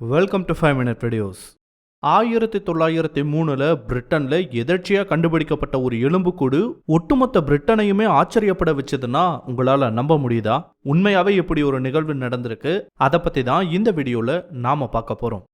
Welcome to five minute videos ஆயிரத்தி தொள்ளாயிரத்தி மூணுல பிரிட்டனில் எதர்ச்சியாக கண்டுபிடிக்கப்பட்ட ஒரு எலும்புக்கூடு ஒட்டுமொத்த பிரிட்டனையுமே ஆச்சரியப்பட வச்சதுன்னா உங்களால் நம்ப முடியுதா? உண்மையாகவே இப்படி ஒரு நிகழ்வு நடந்திருக்கு. அதை பற்றி தான் இந்த வீடியோவில் நாம பார்க்க போகிறோம்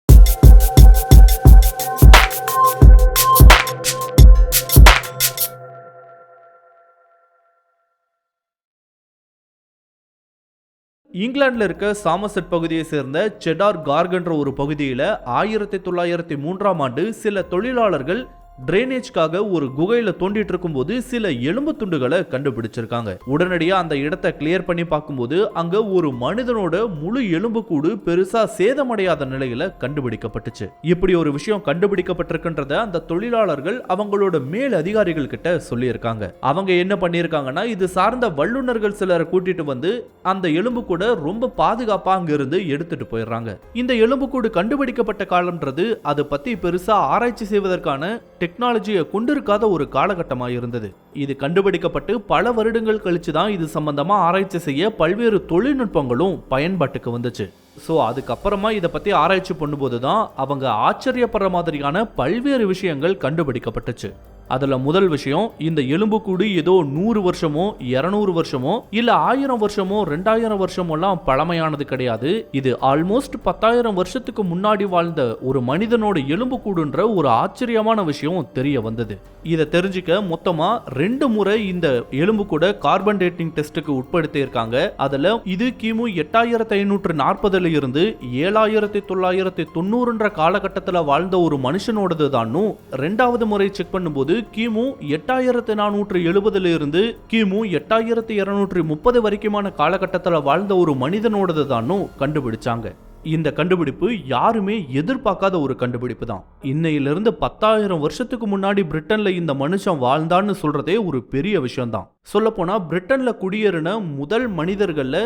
இங்கிலாந்தில் இருக்க சாமசெட் பகுதியை சேர்ந்த செடார் கார்கன்ற ஒரு பகுதியில் ஆயிரத்தி தொள்ளாயிரத்தி மூன்றாம் ஆண்டு சில தொழிலாளர்கள் டிரைனேஜ்க்காக ஒரு குகையில தோண்டிட்டு இருக்கும்போது சில எலும்பு துண்டுகளை கண்டுபிடிச்சிருக்காங்க. உடனடியா அந்த இடத்தை கிளியர் பண்ணி பார்க்கும்போது அங்க ஒரு மனிதனோட முழு எலும்பு கூடு பெருசா சேதமடையாத நிலையில கண்டுபிடிக்கப்பட்டுச்சு. இப்படி ஒரு விஷயம் கண்டுபிடிக்கப்பட்டிருக்குன்றத அந்த தொழிலாளர்கள் அவங்களோட மேல் அதிகாரிகள் கிட்ட சொல்லியிருக்காங்க. அவங்க என்ன பண்ணியிருக்காங்கன்னா இது சார்ந்த வல்லுநர்கள் சிலரை கூட்டிட்டு வந்து அந்த எலும்பு கூட ரொம்ப பாதுகாப்பா அங்க இருந்து எடுத்துட்டு போயிடுறாங்க. இந்த எலும்பு கூடு கண்டுபிடிக்கப்பட்ட காலம்ன்றது அதை பத்தி பெருசா ஆராய்ச்சி செய்வதற்கான டெக்னாலஜியை கொண்டிருக்காத ஒரு காலகட்டமாக இருந்தது. இது கண்டுபிடிக்கப்பட்டு பல வருடங்கள் கழிச்சு தான் இது சம்பந்தமா ஆராய்ச்சி செய்ய பல்வேறு தொழில்நுட்பங்களும் பயன்பாட்டுக்கு வந்துச்சு. ஸோ அதுக்கப்புறமா இதை பற்றி ஆராய்ச்சி பண்ணும்போது தான் அவங்க ஆச்சரியப்படுற மாதிரியான பல்வேறு விஷயங்கள் கண்டுபிடிக்கப்பட்டுச்சு. அதில் முதல் விஷயம் இந்த எலும்புக்கூடு ஏதோ நூறு வருஷமோ இரநூறு வருஷமோ இல்லை ஆயிரம் வருஷமோ ரெண்டாயிரம் வருஷமோலாம் பழமையானது கிடையாது. இது ஆல்மோஸ்ட் பத்தாயிரம் வருஷத்துக்கு முன்னாடி வாழ்ந்த ஒரு மனிதனோட எலும்புக்கூடுன்ற ஒரு ஆச்சரியமான விஷயம் தெரிய வந்தது. இதை தெரிஞ்சுக்க மொத்தமாக ரெண்டு முறை இந்த எலும்புக்கூட கார்பன் டேட்டிங் டெஸ்ட்டுக்கு உட்படுத்தி இருக்காங்க இது கிமு எட்டாயிரத்தி ஐநூற்று நாற்பதுல இருந்து ஏழாயிரத்தி தொள்ளாயிரத்தி தொண்ணூறுன்ற காலகட்டத்தில் வாழ்ந்த ஒரு மனுஷனோடது தானும் ரெண்டாவது முறை செக் பண்ணும்போது கிமு எட்டாயிரத்தி நானூற்று எழுபதிலிருந்து கிமு எட்டாயிரத்தி இருநூற்றி முப்பது வரைக்குமான காலகட்டத்தில் வாழ்ந்த ஒரு மனிதனோடது தானும் கண்டுபிடிச்சாங்க. இந்த கண்டுபிடிப்பு யாருமே எதிர்பார்க்காத ஒரு கண்டுபிடிப்பு தான் இன்னையிலிருந்து பத்தாயிரம் வருஷத்துக்கு முன்னாடி பிரிட்டன்ல இந்த மனுஷன் வாழ்ந்தான்னு சொல்றதே ஒரு பெரிய விஷயம் தான் சொல்லப்போனா பிரிட்டன்ல குடியேறின முதல் மனிதர்கள்ல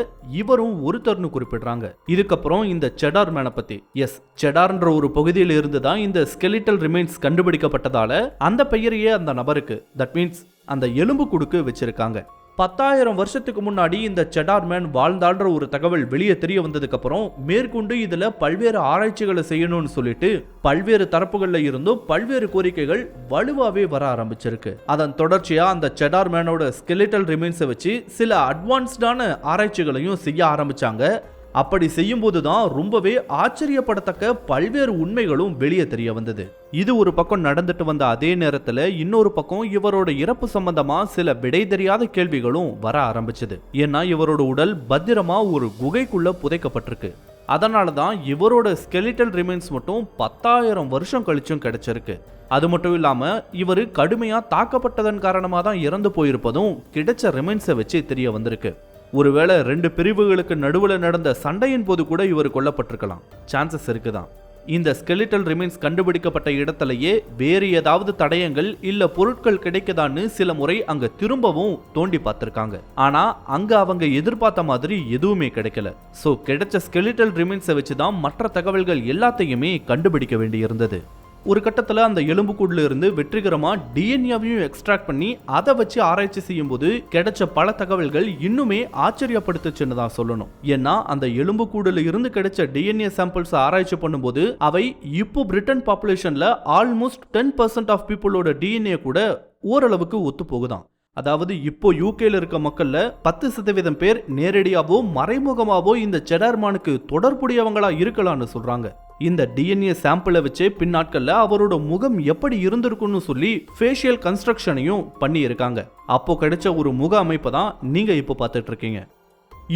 இவரும் ஒருத்தர்னு குறிப்பிடுறாங்க. இதுக்கப்புறம் இந்த செடார் மேனை பத்தி. எஸ் செடார்ன்ற ஒரு பகுதியில் இருந்து தான் இந்த ஸ்கெலிட்டல் ரிமைன்ஸ் கண்டுபிடிக்கப்பட்டதால அந்த பெயரையே அந்த நபருக்கு தட் மீன்ஸ் அந்த எலும்பு குடுக்கு வச்சிருக்காங்க. பத்தாயிரம் வருஷத்துக்கு முன்னாடி இந்த செடார்மேன் வாழ்ந்தான்ற ஒரு தகவல் வெளியே தெரிய வந்ததுக்கப்புறம் மேற்கொண்டு இதில் பல்வேறு ஆராய்ச்சிகளை செய்யணும்னு சொல்லிட்டு பல்வேறு தரப்புகளில் இருந்தும் பல்வேறு கோரிக்கைகள் வலுவாகவே வர ஆரம்பிச்சிருக்கு. அதன் தொடர்ச்சியா அந்த செடார்மேனோட ஸ்கெலிட்டல் ரிமைன்ஸை வச்சு சில அட்வான்ஸ்டான ஆராய்ச்சிகளையும் செய்ய ஆரம்பிச்சாங்க. அப்படி செய்யும்போது தான் ரொம்பவே ஆச்சரியப்படத்தக்க பல்வேறு உண்மைகளும் வெளியே தெரிய வந்தது. இது ஒரு பக்கம் நடந்துட்டு வந்த அதே நேரத்துல இன்னொரு பக்கம் இவரோட இறப்பு சம்பந்தமா சில விடை தெரியாத கேள்விகளும் வர ஆரம்பிச்சது. ஏன்னா இவரோட உடல் பத்திரமா ஒரு குகைக்குள்ள புதைக்கப்பட்டிருக்கு. அதனால தான் இவரோட ஸ்கெலிட்டல் ரிமைன்ஸ் மட்டும் பத்தாயிரம் வருஷம் கழிச்சும் கிடைச்சிருக்கு. அது மட்டும் இல்லாம இவர் கடுமையா தாக்கப்பட்டதன் காரணமாக தான் இறந்து போயிருப்பதும் கிடைச்ச ரிமைன்ஸை வச்சு தெரிய வந்திருக்கு. ஒருவேளை ரெண்டு பிரிவுகளுக்கு நடுவில் நடந்த சண்டையின் போது கூட இவர் கொல்லப்பட்டிருக்கலாம். சான்சஸ் இருக்குதான். இந்த ஸ்கெலிட்டல் ரிமைன்ஸ் கண்டுபிடிக்கப்பட்ட இடத்துலயே வேறு ஏதாவது தடயங்கள் இல்ல பொருட்கள் கிடைக்குதான்னு சில முறை அங்க திரும்பவும் தோண்டி பார்த்திருக்காங்க. ஆனா அங்க அவங்க எதிர்பார்த்த மாதிரி எதுவுமே கிடைக்கல. சோ கிடைச்ச ஸ்கெலிட்டல் ரிமைன்ஸை வச்சு தான் மற்ற தகவல்கள் எல்லாத்தையுமே கண்டுபிடிக்க வேண்டியிருந்தது. ஒரு கட்டத்தில் அந்த எலும்புக்கூடில் இருந்து வெற்றிகரமாக டிஎன்ஏவையும் எக்ஸ்ட்ராக்ட் பண்ணி அதை வச்சு ஆராய்ச்சி செய்யும்போது கிடைச்ச பல தகவல்கள் இன்னுமே ஆச்சரியப்படுத்துச்சுன்னு தான் சொல்லணும். ஏன்னா அந்த எலும்புக்கூடில் இருந்து கிடைச்ச டிஎன்ஏ சாம்பிள்ஸ் ஆராய்ச்சி பண்ணும்போது அவை இப்போ பிரிட்டன் பாப்புலேஷன்ல ஆல்மோஸ்ட் டென் பர்சன்ட் ஆஃப் பீப்புளோட டிஎன்ஏ கூட ஓரளவுக்கு ஒத்து போகுதான் அதாவது இப்போ யூகேல இருக்க மக்கள்ல பத்து சதவீதம் பேர் நேரடியாவோ மறைமுகமாவோ இந்த செடார்மானுக்கு தொடர்புடையவங்களா இருக்கலாம்னு சொல்றாங்க. இந்த டிஎன்ஏ சாம்பிளை வச்சு பின்னாட்கள்ல அவரோட முகம் எப்படி இருந்திருக்கும்னு சொல்லி ஃபேஷியல் கன்ஸ்ட்ரக்ஷனையும் பண்ணியிருக்காங்க. அப்போ கிடைச்ச ஒரு முக அமைப்பை தான் நீங்க இப்போ பார்த்துட்டு இருக்கீங்க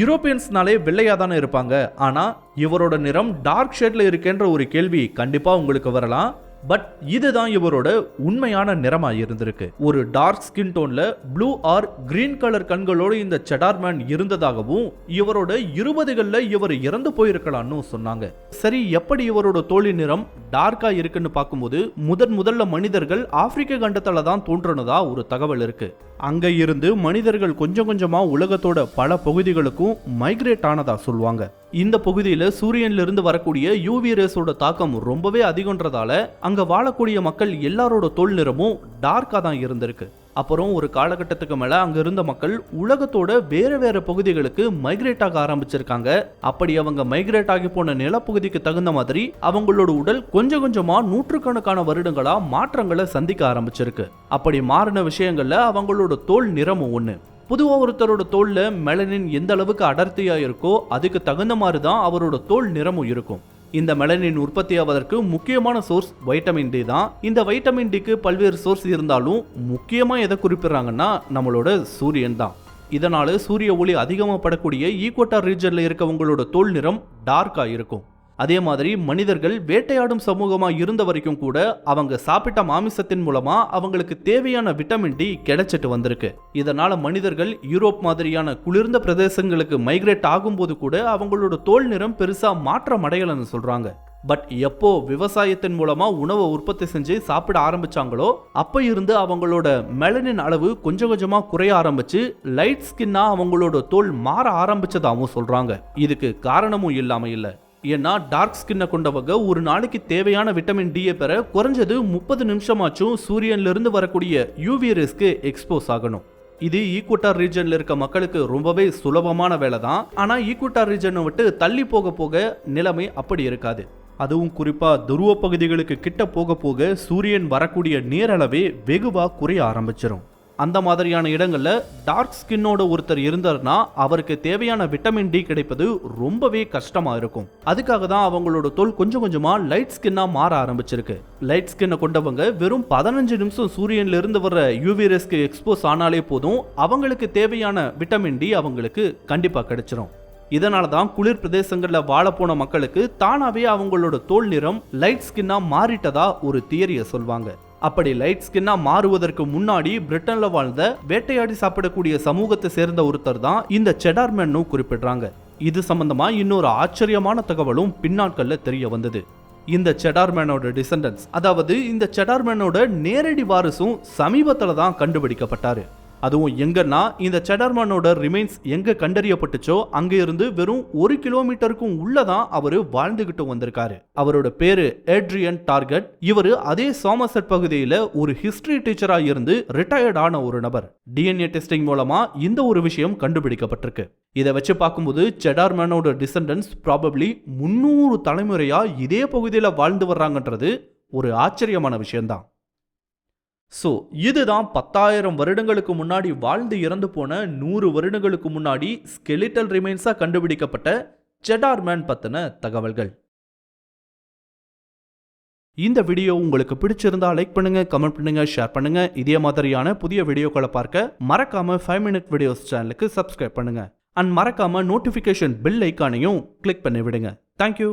யூரோப்பியன்ஸ்னாலே வெள்ளையா தானே இருப்பாங்க. ஆனா இவரோட நிறம் டார்க் ஷேட்ல இருக்கேன்ற ஒரு கேள்வி கண்டிப்பா உங்களுக்கு வரலாம். பட் இதுதான் இவரோட உண்மையான நிறமாக இருந்திருக்கு. ஒரு டார்க் ஸ்கின் டோன்ல ப்ளூ ஆர் கிரீன் கலர் கண்களோடு இந்த செடார்மேன் இருந்ததாகவும் இவரோட இருபதுகளில் இவர் இறந்து போயிருக்கலாம்னு சொன்னாங்க. சரி எப்படி இவரோட தோழி நிறம் டார்க்கா இருக்குன்னு பார்க்கும்போது முதன் முதல்ல மனிதர்கள் ஆப்பிரிக்க கண்டத்தில் தான் தோன்றுனதா ஒரு தகவல் இருக்கு. அங்கே இருந்து மனிதர்கள் கொஞ்சம் கொஞ்சமாக உலகத்தோட பல பகுதிகளுக்கும் மைக்ரேட் ஆனதாக சொல்லுவாங்க. இந்த பகுதியில் சூரியன்லேருந்து வரக்கூடிய யூவி ரேஸோட தாக்கம் ரொம்பவே அதிகன்றதால அங்கே வாழக்கூடிய மக்கள் எல்லாரோட தோல் நிறமும் டார்க்காக தான் இருந்திருக்கு. அப்புறம் ஒரு காலகட்டத்துக்கு மேல அங்க இருந்த மக்கள் உலகத்தோட வேற வேற பகுதிகளுக்கு மைக்ரேட் ஆக ஆரம்பிச்சிருக்காங்க. அப்படி அவங்க மைக்ரேட் ஆகி போன நிலப்பகுதிக்கு தகுந்த மாதிரி அவங்களோட உடல் கொஞ்சம் கொஞ்சமா நூற்றுக்கணக்கான வருடங்களா மாற்றங்களை சந்திக்க ஆரம்பிச்சிருக்கு. அப்படி மாறின விஷயங்கள்ல அவங்களோட தோல் நிறமும் ஒன்று பொதுவா ஒருத்தரோட தோல்ல மெலனின் எந்த அளவுக்கு அடர்த்தியா இருக்கோ அதுக்கு தகுந்த மாதிரி தான் அவரோட தோல் நிறமும் இருக்கும். இந்த மெலனின் உற்பத்தி ஆவதற்கு முக்கியமான சோர்ஸ் வைட்டமின் டி தான். இந்த வைட்டமின் டிக்கு பல்வேறு சோர்ஸ் இருந்தாலும் முக்கியமாக எதை குறிப்பிடுறாங்கன்னா நம்மளோட சூரியன் தான். இதனால் சூரிய ஒளி அதிகமாக படக்கூடிய ஈக்குவட்டார் ரீஜனில் இருக்கவங்களோட தோல் நிறம் டார்க்காக இருக்கும். அதே மாதிரி மனிதர்கள் வேட்டையாடும் சமூகமா இருந்த வரைக்கும் கூட அவங்க சாப்பிட்ட மாமிசத்தின் மூலமா அவங்களுக்கு தேவையான விட்டமின் டி கிடைச்சிட்டு வந்திருக்கு. இதனால மனிதர்கள் யூரோப் மாதிரியான குளிர்ந்த பிரதேசங்களுக்கு மைக்ரேட் ஆகும்போது கூட அவங்களோட தோல் நிறம் பெருசா மாற்றம் அடையலன்னு சொல்றாங்க. பட் எப்போ விவசாயத்தின் மூலமா உணவை உற்பத்தி செஞ்சு சாப்பிட ஆரம்பிச்சாங்களோ அப்ப இருந்து அவங்களோட மெலனின் அளவு கொஞ்சம் கொஞ்சமா குறைய ஆரம்பிச்சு லைட் ஸ்கின்னா அவங்களோட தோல் மாற ஆரம்பிச்சதாகவும் சொல்றாங்க. இதுக்கு காரணமும் இல்லாம இல்லை. ஏன்னா டார்க் ஸ்கின்னை கொண்டவங்க ஒரு நாளைக்கு தேவையான விட்டமின் டியை பெற குறைஞ்சது முப்பது நிமிஷமாச்சும் சூரியன்லேருந்து வரக்கூடிய யூவி ரேஸ்க்கு எக்ஸ்போஸ் ஆகணும். இது ஈக்குவட்டார் ரீஜனில் இருக்க மக்களுக்கு ரொம்பவே சுலபமான வேலை தான். ஆனால் ஈக்குவட்டார் ரீஜனை விட்டு தள்ளி போக போக நிலைமை அப்படி இருக்காது. அதுவும் குறிப்பாக துருவ பகுதிகளுக்கு கிட்ட போக போக சூரியன் வரக்கூடிய நேரளவே வெகுவாக குறைய ஆரம்பிச்சிடும் அந்த மாதிரியான இடங்களில் டார்க் ஸ்கின்னோட ஒருத்தர் இருந்தார்னா அவருக்கு தேவையான விட்டமின் டி கிடைப்பது ரொம்பவே கஷ்டமாக இருக்கும். அதுக்காக தான் அவங்களோட தோல் கொஞ்சம் கொஞ்சமாக லைட் ஸ்கின்னாக மாற ஆரம்பிச்சிருக்கு. லைட் ஸ்கின்னை கொண்டவங்க வெறும் பதினஞ்சு நிமிஷம் சூரியன்ல இருந்து வர்ற யூவி ரேஸ்க்கு எக்ஸ்போஸ் ஆனாலே போதும் அவங்களுக்கு தேவையான விட்டமின் டி அவங்களுக்கு கண்டிப்பாக கிடைச்சிரும். இதனால தான் குளிர் பிரதேசங்களில் வாழப்போன மக்களுக்கு தானாவே அவங்களோட தோல் நிறம் லைட் ஸ்கின்னாக மாறிட்டதா ஒரு தியரியை சொல்வாங்க. அப்படி லைட் ஸ்கின்னா மாறுவதற்கு முன்னாடி பிரிட்டன்ல வாழ்ந்த வேட்டையாடி சாப்பிடக்கூடிய சமூகத்தை சேர்ந்த ஒருத்தர் தான் இந்த செடார்மேன்னு குறிப்பிடுறாங்க. இது சம்பந்தமா இன்னொரு ஆச்சரியமான தகவலும் பின்னாட்கள்ல தெரிய வந்தது. இந்த செடார்மேனோட டிசண்டன்ஸ் அதாவது இந்த செடார்மேனோட நேரடி வாரிசும் சமீபத்தில் தான் கண்டுபிடிக்கப்பட்டாரு. அதுவும் எங்கன்னா இந்த செடர்மனோட ரிமைன்ஸ் எங்க கண்டறியப்பட்டுச்சோ அங்க இருந்து வெறும் ஒரு கிலோமீட்டருக்கும் உள்ளதான் அவரு வாழ்ந்துகிட்டு வந்திருக்காரு. அவரோட பேரு ஏட்ரியன் டார்கெட் இவரு அதே சோமசெட் பகுதியில ஒரு ஹிஸ்டரி டீச்சரா இருந்து ரிட்டையர்ட் ஆன ஒரு நபர். டிஎன்ஏ டெஸ்டிங் மூலமா இந்த ஒரு விஷயம் கண்டுபிடிக்கப்பட்டிருக்கு. இதை வச்சு பார்க்கும்போது செடார்மேனோட டிசண்டன்ஸ் ப்ராபப்ளி முன்னூறு தலைமுறையா இதே பகுதியில் வாழ்ந்து வர்றாங்கன்றது ஒரு ஆச்சரியமான விஷயம்தான். ஸோ இதுதான் பத்தாயிரம் வருடங்களுக்கு முன்னாடி வாழ்ந்து இறந்து போன நூறு வருடங்களுக்கு முன்னாடி ஸ்கெலிட்டல் ரிமைன்ஸாக கண்டுபிடிக்கப்பட்ட செடார்மேன் பற்றின தகவல்கள். இந்த வீடியோ உங்களுக்கு பிடிச்சிருந்தா லைக் பண்ணுங்க கமெண்ட் பண்ணுங்க ஷேர் பண்ணுங்க. இதே மாதிரியான புதிய வீடியோக்களை பார்க்க மறக்காம ஃபைவ் மினிட் வீடியோஸ் சேனலுக்கு சப்ஸ்கிரைப் பண்ணுங்க. அண்ட் மறக்காம நோட்டிஃபிகேஷன் பில் ஐக்கானையும் கிளிக் பண்ணி விடுங்க தேங்க்யூ